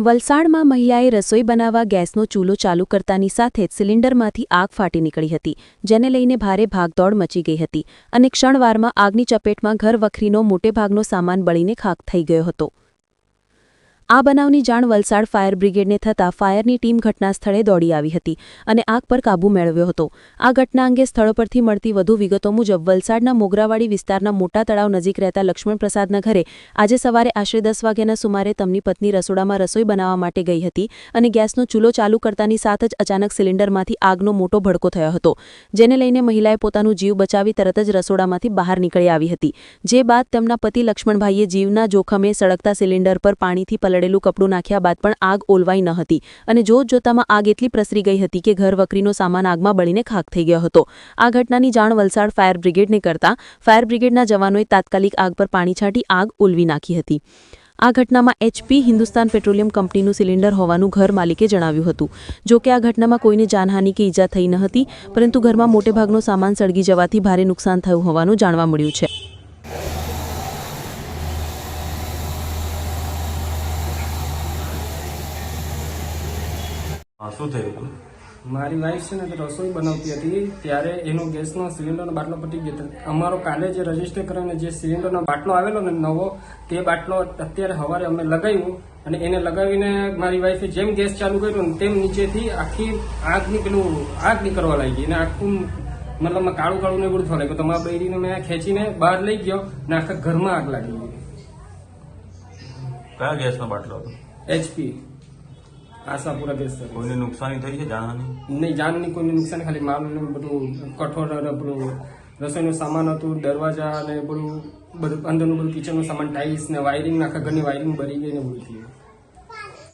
વલસાડમાં મહિલાએ રસોઈ બનાવવા ગેસનો ચૂલો ચાલુ કરતાની સાથે જ સિલિન્ડરમાંથી આગ ફાટી નીકળી હતી, જેને લઈને ભારે ભાગદોડ મચી ગઈ હતી અને ક્ષણવારમાં આગની ચપેટમાં ઘર વખરીનો મોટેભાગનો સામાન બળીને ખાખ થઈ ગયો હતો. આ બનાવની જાણ વલસાડ ફાયર બ્રિગેડને થતાં ફાયરની ટીમ ઘટના સ્થળે દોડી આવી હતી અને આગ પર કાબૂ મેળવ્યો હતો. આ ઘટના અંગે સ્થળ પરથી મળતી વધુ વિગતો મુજબ વલસાડના મોગરાવાડી વિસ્તારના મોટા તળાવ નજીક રહેતા લક્ષ્મણ પ્રસાદના ઘરે આજે સવારે આશરે દસ વાગ્યાના સુમારે તેમની પત્ની રસોડામાં રસોઈ બનાવવા માટે ગઈ હતી અને ગેસનો ચૂલો ચાલુ કરતાની સાથ જ અચાનક સિલિન્ડરમાંથી આગનો મોટો ભડકો થયો હતો, જેને લઈને મહિલાએ પોતાનું જીવ બચાવી તરત જ રસોડામાંથી બહાર નીકળી આવી હતી. જે બાદ તેમના પતિ લક્ષ્મણભાઈએ જીવના જોખમે સળગતા સિલિન્ડર પર પાણીથી પલળેલું કપડું નાખ્યા બાદ પણ આગ ઓલવાઈ ન હતી. અને જોત જોતામાં આગ એટલી પ્રસરી ગઈ હતી કે ઘર વકરીનો સામાન આગમાં બળીને ખાખ થઈ ગયો હતો. આ ઘટનાની જાણ વલસાડ ફાયર બ્રિગેડને કરતા ફાયર બ્રિગેડના જવાનોએ તાત્કાલિક આગ પર પાણી છાંટી આગ ઓલવી નાખી હતી. આ ઘટનામાં એચપી હિન્દુસ્તાન પેટ્રોલિયમ કંપનીનું સિલિન્ડર હોવાનું ઘર માલિકે જણાવ્યું હતું. જો કે આ ઘટનામાં કોઈને જાનહાનિ કે ઈજા થઈ ન હતી, પરંતુ ઘરમાં મોટેભાગનો સામાન સળગી જવાથી ભારે નુકસાન થયું હોવાનું જાણવા મળ્યું છે. શું થયું મારી વાઈફ છે ને તે રસોઈ બનાવતી હતી. ત્યારે એનો ગેસનો સિલિન્ડરનો બાટલો પટી ગયો. અમારો કાલે જે રજિસ્ટર કરીને જે સિલિન્ડરનો બાટલો આવેલો ને નવો તે બાટલો અત્યારે સવારે અમે લગાવ્યું અને એને લગાવીને મારી વાઈફે જેમ ગેસ ચાલુ કર્યો ને તેમ નીચેથી આખી આગની પેલું આગ નીકળવા લાગી અને આખું મતલબ કાળું કાળું ને એવું થવા લાગ્યું. તો મારા બૈરીને મેં ખેંચીને બહાર લઈ ગયો ને આખા ઘરમાં આગ લાગી ગઈ. કયા ગેસનો બાટલો હતો? HP Ashapura service. કોઈને નુકસાની થઈ છે જાનહાની નહીં જાનની કોઈને નુકસાન ખાલી માલનું બધું કઠોળ પેલું રસોઈનું સામાન હતું દરવાજા અને બધું બધું અંદરનું બધું કિચનનો સામાન ટાઇલ્સ ને વાયરિંગ આખા ઘરની વાયરિંગ બળી ગઈ ને બધું થયું